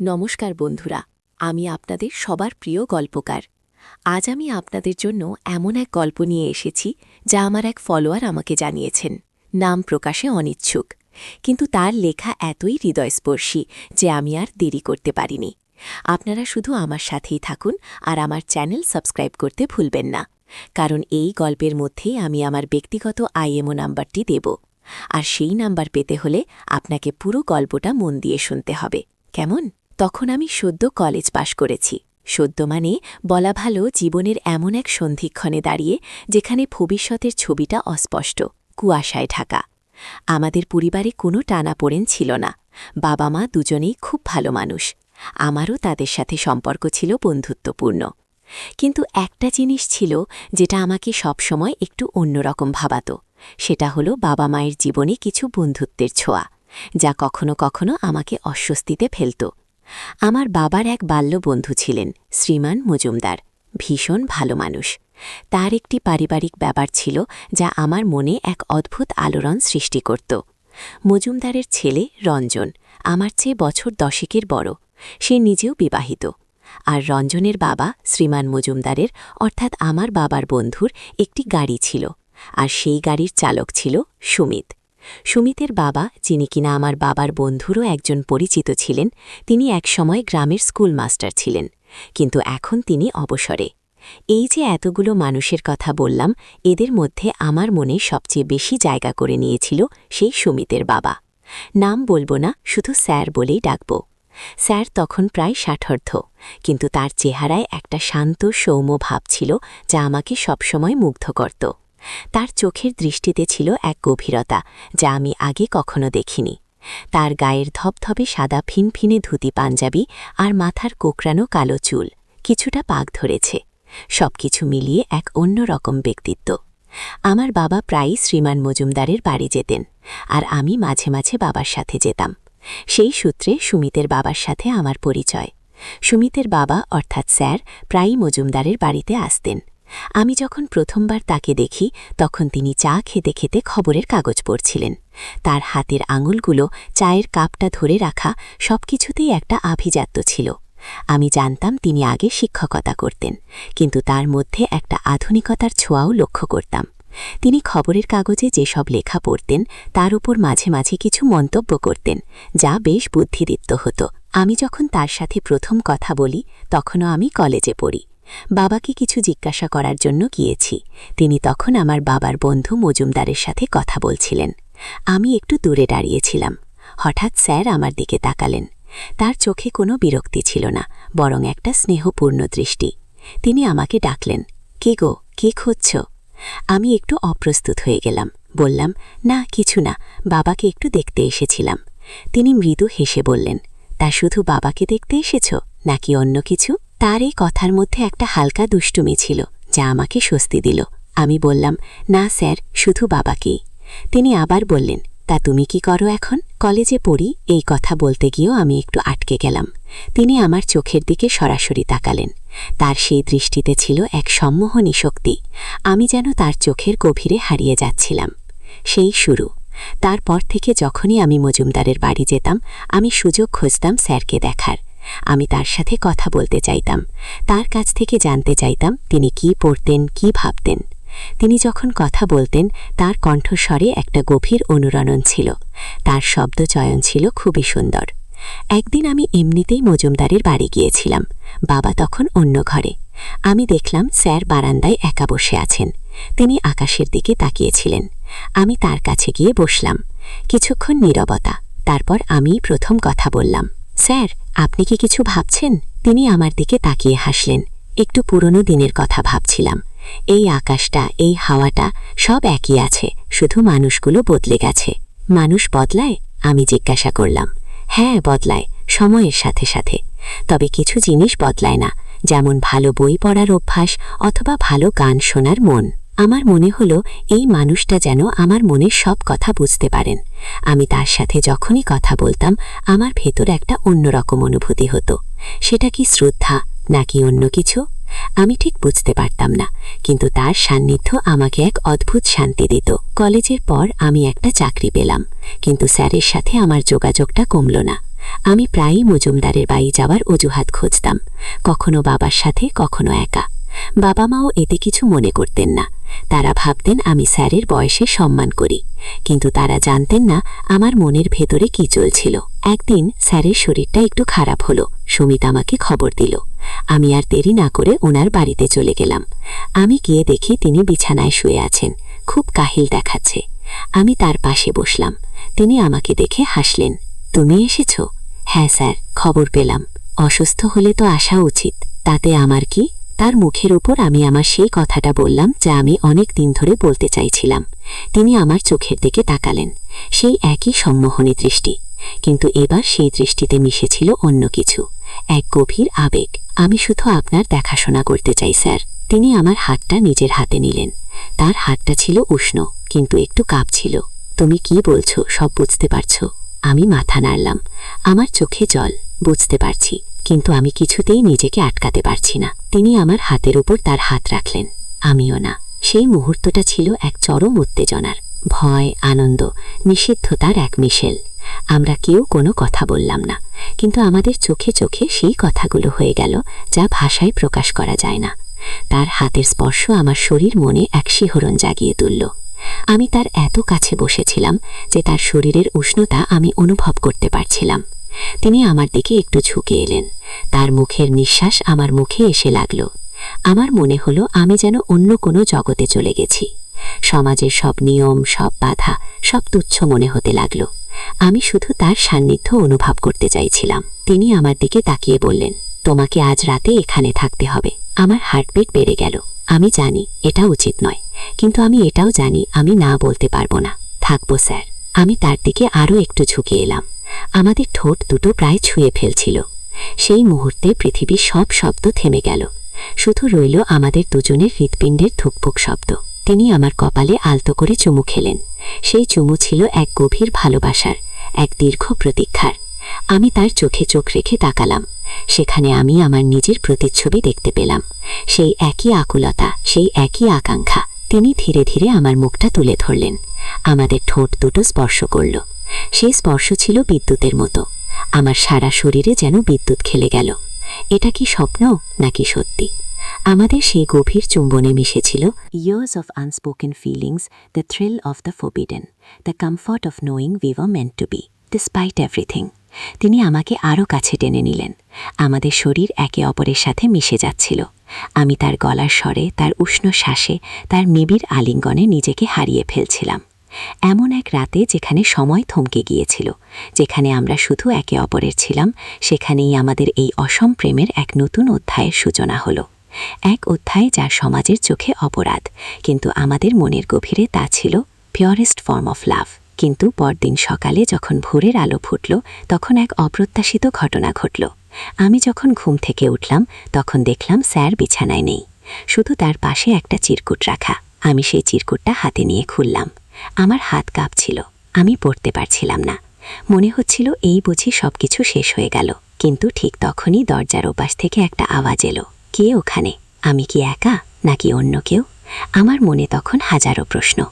নমস্কার বন্ধুরা, আমি আপনাদের সবার প্রিয় গল্পকার। আজ আমি আপনাদের জন্য এমন এক গল্প নিয়ে এসেছি যা আমার এক ফলোয়ার আমাকে জানিয়েছেন। নাম প্রকাশে অনিচ্ছুক, কিন্তু তার লেখা এতই হৃদয়স্পর্শী যে আমি আর দেরি করতে পারিনি। আপনারা শুধু আমার সাথেই থাকুন আর আমার চ্যানেল সাবস্ক্রাইব করতে ভুলবেন না, কারণ এই গল্পের মধ্যেই আমি আমার ব্যক্তিগত আইএমও নাম্বারটি দেব। আর সেই নাম্বার পেতে হলে আপনাকে পুরো গল্পটা মন দিয়ে শুনতে হবে। কেমন? তখন আমি সদ্য কলেজ পাশ করেছি। সদ্য মানে বলা ভালো জীবনের এমন এক সন্ধিক্ষণে দাঁড়িয়ে যেখানে ভবিষ্যতের ছবিটা অস্পষ্ট, কুয়াশায় ঢাকা। আমাদের পরিবারে কোনো টানাপোড়েন ছিল না। বাবা মা দুজনেই খুব ভালো মানুষ। আমারও তাদের সাথে সম্পর্ক ছিল বন্ধুত্বপূর্ণ। কিন্তু একটা জিনিস ছিল যেটা আমাকে সবসময় একটু অন্যরকম ভাবাত। সেটা হলো বাবা মায়ের জীবনে কিছু বন্ধুত্বের ছোঁয়া, যা কখনো কখনো আমাকে অস্বস্তিতে ফেলত। আমার বাবার এক বাল্য বন্ধু ছিলেন, শ্রীমান মজুমদার, ভীষণ ভালো মানুষ। তার একটি পারিবারিক ব্যাপার ছিল যা আমার মনে এক অদ্ভুত আলোড়ন সৃষ্টি করত। মজুমদারের ছেলে রঞ্জন, আমার চেয়ে বছর দশেকের বড়। সে নিজেও বিবাহিত। আর রঞ্জনের বাবা শ্রীমান মজুমদারের, অর্থাৎ আমার বাবার বন্ধুর একটি গাড়ি ছিল। আর সেই গাড়ির চালক ছিল সুমিত। সুমিতের বাবা, যিনি কিনা আমার বাবার বন্ধুরও একজন পরিচিত ছিলেন, তিনি একসময় গ্রামের স্কুল মাস্টার ছিলেন, কিন্তু এখন তিনি অবসরে। এই যে এতগুলো মানুষের কথা বললাম, এদের মধ্যে আমার মনে সবচেয়ে বেশি জায়গা করে নিয়েছিল সেই সুমিতের বাবা। নাম বলব না, শুধু স্যার বলেই ডাকব। স্যার তখন প্রায় ষাঠর্ধ কিন্তু তার চেহারায় একটা শান্ত সৌম্য ভাব ছিল যা আমাকে সবসময় মুগ্ধ করত। তার চোখের দৃষ্টিতে ছিল এক গভীরতা, যা আমি আগে কখনো দেখিনি। তার গায়ের ধপধপে সাদা ফিনফিনে ধুতি পাঞ্জাবি আর মাথার কোকড়ানো কালো চুল কিছুটা পাক ধরেছে। সবকিছু মিলিয়ে এক অন্যরকম ব্যক্তিত্ব। আমার বাবা প্রায়ই শ্রীমান মজুমদারের বাড়ি যেতেন আর আমি মাঝে মাঝে বাবার সাথে যেতাম। সেই সূত্রে সুমিতের বাবার সাথে আমার পরিচয়। সুমিতের বাবা, অর্থাৎ স্যার, প্রায়ই মজুমদারের বাড়িতে আসতেন। আমি যখন প্রথমবার তাকে দেখি, তখন তিনি চা খেতে খেতে খবরের কাগজ পড়ছিলেন। তার হাতের আঙুলগুলো, চায়ের কাপটা ধরে রাখা, সবকিছুতেই একটা আভিজাত্য ছিল। আমি জানতাম তিনি আগে শিক্ষকতা করতেন, কিন্তু তার মধ্যে একটা আধুনিকতার ছোঁয়াও লক্ষ্য করতাম। তিনি খবরের কাগজে যেসব লেখা পড়তেন, তার উপর মাঝে মাঝে কিছু মন্তব্য করতেন, যা বেশ বুদ্ধিদীপ্ত হতো। আমি যখন তার সাথে প্রথম কথা বলি, তখনও আমি কলেজে পড়ি। বাবাকে কিছু জিজ্ঞাসা করার জন্য গিয়েছি। তিনি তখন আমার বাবার বন্ধু মজুমদারের সাথে কথা বলছিলেন। আমি একটু দূরে দাঁড়িয়েছিলাম। হঠাৎ স্যার আমার দিকে তাকালেন। তার চোখে কোনো বিরক্তি ছিল না, বরং একটা স্নেহপূর্ণ দৃষ্টি। তিনি আমাকে ডাকলেন, কে গো? কে খুঁজছ? আমি একটু অপ্রস্তুত হয়ে গেলাম। বললাম, না, কিছু না, বাবাকে একটু দেখতে এসেছিলাম। তিনি মৃদু হেসে বললেন, তা শুধু বাবাকে দেখতে এসেছ, নাকি অন্য কিছু? তার এই কথার মধ্যে একটা হালকা দুষ্টুমি ছিল, যা আমাকে স্বস্তি দিল। আমি বললাম, না, স্যার, শুধু বাবাকেই। তিনি আবার বললেন, তা তুমি কি করো এখন? কলেজে পড়ি, এই কথা বলতে গিয়েও আমি একটু আটকে গেলাম। তিনি আমার চোখের দিকে সরাসরি তাকালেন। তার সেই দৃষ্টিতে ছিল এক সম্মোহনী শক্তি। আমি যেন তার চোখের গভীরে হারিয়ে যাচ্ছিলাম। সেই শুরু। তারপর থেকে যখনই আমি মজুমদারের বাড়ি যেতাম, আমি সুযোগ খুঁজতাম স্যারকে দেখার। আমি তার সাথে কথা বলতে চাইতাম। তার কাছ থেকে জানতে চাইতাম তিনি কি পড়তেন, কি ভাবতেন। তিনি যখন কথা বলতেন, তার কণ্ঠস্বরে একটা গভীর অনুরণন ছিল। তার শব্দচয়ন ছিল খুবই সুন্দর। একদিন আমি এমনিতেই মজুমদারের বাড়ি গিয়েছিলাম। বাবা তখন অন্য ঘরে। আমি দেখলাম স্যার বারান্দায় একা বসে আছেন। তিনি আকাশের দিকে তাকিয়েছিলেন। আমি তার কাছে গিয়ে বসলাম। কিছুক্ষণ নীরবতা। তারপর আমি প্রথম কথা বললাম। স্যার আপনি কি কিছু ভাবছেন? তিনি আমার দিকে তাকিয়ে হাসলেন। একটু পুরনো দিনের কথা ভাবছিলাম। এই আকাশটা, এই হাওয়াটা সব একই আছে, শুধু মানুষগুলো বদলে গেছে। মানুষ বদলায়? আমি জিজ্ঞাসা করলাম। হ্যাঁ বদলায়, সময়ের সাথে সাথে। তবে কিছু জিনিস বদলায় না, যেমন ভালো বই পড়ার অভ্যাস অথবা ভালো গান শোনার মন। আমার মনে হলো এই মানুষটা যেন আমার মনের সব কথা বুঝতে পারেন। আমি তার সাথে যখনই কথা বলতাম, আমার ভেতর একটা অন্যরকম অনুভূতি হতো। সেটা কি শ্রদ্ধা, নাকি অন্য কিছু? আমি ঠিক বুঝতে পারতাম না, কিন্তু তার সান্নিধ্য আমাকে এক অদ্ভুত শান্তি দিত। কলেজের পর আমি একটা চাকরি পেলাম, কিন্তু স্যারের সাথে আমার যোগাযোগটা কমল না। আমি প্রায়ই মজুমদারের বাড়ি যাওয়ার অজুহাত খুঁজতাম, কখনো বাবার সাথে, কখনো একা। বাবা মাও এতে কিছু মনে করতেন না। তারা ভাবতেন আমি স্যারের বয়সে সম্মান করি, কিন্তু তারা জানতেন না আমার মনের ভেতরে কি চলছিল। একদিন স্যারের শরীরটা একটু খারাপ হলো, সুমিত আমাকে খবর দিল। আমি আর দেরি না করে ওনার বাড়িতে চলে গেলাম। আমি গিয়ে দেখি তিনি বিছানায় শুয়ে আছেন, খুব কাহিল দেখাচ্ছে। আমি তার পাশে বসলাম, তিনি আমাকে দেখে হাসলেন, তুমি এসেছ? হ্যাঁ স্যার, খবর পেলাম। অসুস্থ হলে তো আসা উচিত, তাতে আমার কি তার মুখের উপর আমি আমার সেই কথাটা বললাম যা আমি অনেক দিন ধরে বলতে চাইছিলাম। তিনি আমার চোখের দিকে তাকালেন, সেই একই সম্মোহনী দৃষ্টি। কিন্তু এবার সেই দৃষ্টিতে মিশেছিল অন্য কিছু, এক গভীর আবেগ। আমি শুধু আপনার দেখাশোনা করতে চাই, স্যার। তিনি আমার হাতটা নিজের হাতে নিলেন। তার হাতটা ছিল উষ্ণ, কিন্তু একটু কাঁপছিল। তুমি কি বলছো, সব বুঝতে পারছ। আমি মাথা নাড়লাম। আমার চোখে জল, বুঝতে পারছি। কিন্তু আমি কিছুতেই নিজেকে আটকাতে পারছি না। তিনি আমার হাতের উপর তার হাত রাখলেন। আমিও না। সেই মুহূর্তটা ছিল এক চরম উত্তেজনার। ভয়, আনন্দ, নিষিদ্ধতার এক মিশেল। আমরা কেউ কোনো কথা বললাম না। কিন্তু আমাদের চোখে চোখে সেই কথাগুলো হয়ে গেল যা ভাষায় প্রকাশ করা যায় না। তার হাতের স্পর্শ আমার শরীর মনে এক শিহরণ জাগিয়ে তুলল। আমি তার এত কাছে বসেছিলাম যে তার শরীরের উষ্ণতা আমি অনুভব করতে পারছিলাম। তিনি আমার দিকে একটু ঝুঁকে এলেন। তার মুখের নিঃশ্বাস আমার মুখে এসে লাগল। আমার মনে হলো আমি যেন অন্য কোনো জগতে চলে গেছি। সমাজের সব নিয়ম, সব বাধা, সব তুচ্ছ মনে হতে লাগল। আমি শুধু তার সান্নিধ্য অনুভব করতে চাইছিলাম। তিনি আমার দিকে তাকিয়ে বললেন, তোমাকে আজ রাতে এখানে থাকতে হবে। আমার হার্টবিট বেড়ে গেল। আমি জানি এটা উচিত নয়, কিন্তু আমি এটাও জানি আমি না বলতে পারব না। থাকব, স্যার। আমি তার দিকে আরও একটু ঝুঁকে এলাম। আমাদের ঠোঁট দুটো প্রায় ছুঁয়ে ফেলছিল। সেই মুহূর্তে পৃথিবীর সব শব্দ থেমে গেল। শুধু রইল আমাদের দুজনের হৃৎপিণ্ডের ধুকপুক শব্দ। তিনি আমার কপালে আলতো করে চুমু খেলেন। সেই চুমু ছিল এক গভীর ভালোবাসার, এক দীর্ঘ প্রতীক্ষার। আমি তার চোখে চোখ রেখে তাকালাম। সেখানে আমি আমার নিজের প্রতিচ্ছবি দেখতে পেলাম। সেই একই আকুলতা, সেই একই আকাঙ্ক্ষা তিনি ধীরে ধীরে আমার মুখটা তুলে ধরলেন। আমাদের ঠোঁট দুটো স্পর্শ করল। সেই স্পর্শ ছিল বিদ্যুতের মতো। আমার সারা শরীরে যেন বিদ্যুৎ খেলে গেল। এটা কি স্বপ্ন নাকি সত্যি? আমাদের সেই গভীর চুম্বনে মিশেছিল years of unspoken feelings the thrill of the forbidden the comfort of knowing we were meant to be despite everything তিনি আমাকে আরও কাছে টেনে নিলেন। আমাদের শরীর একে অপরের সাথে মিশে যাচ্ছিল। আমি তার গলার স্বরে, তার উষ্ণ শ্বাসে, তার নিবিড় আলিঙ্গনে নিজেকে হারিয়ে ফেলছিলাম। এমন এক রাতে যেখানে সময় থমকে গিয়েছিল, যেখানে আমরা শুধু একে অপরের ছিলাম, সেখানেই আমাদের এই অসম প্রেমের এক নতুন অধ্যায়ের সূচনা হলো। এক অধ্যায় যা সমাজের চোখে অপরাধ, কিন্তু আমাদের মনের গভীরে তা ছিল পিওরেস্ট ফর্ম অফ লাভ কিন্তু পরদিন সকালে যখন ভোরের আলো ফুটল, তখন এক অপ্রত্যাশিত ঘটনা ঘটল। আমি যখন ঘুম থেকে উঠলাম, তখন দেখলাম স্যার বিছানায় নেই। শুধু তার পাশে একটা চিরকুট রাখা। আমি সেই চিরকুটটা হাতে নিয়ে খুললাম। আমার হাত কাঁপছিল। আমি পড়তে পারছিলাম না। মনে হচ্ছিল এই বুঝি সবকিছু শেষ হয়ে গেল। কিন্তু ঠিক তখনই দরজার ওপাশ থেকে একটা আওয়াজ এলো। কে ওখানে? আমি কি একা, নাকি অন্য কেউ? আমার মনে তখন হাজারো প্রশ্ন।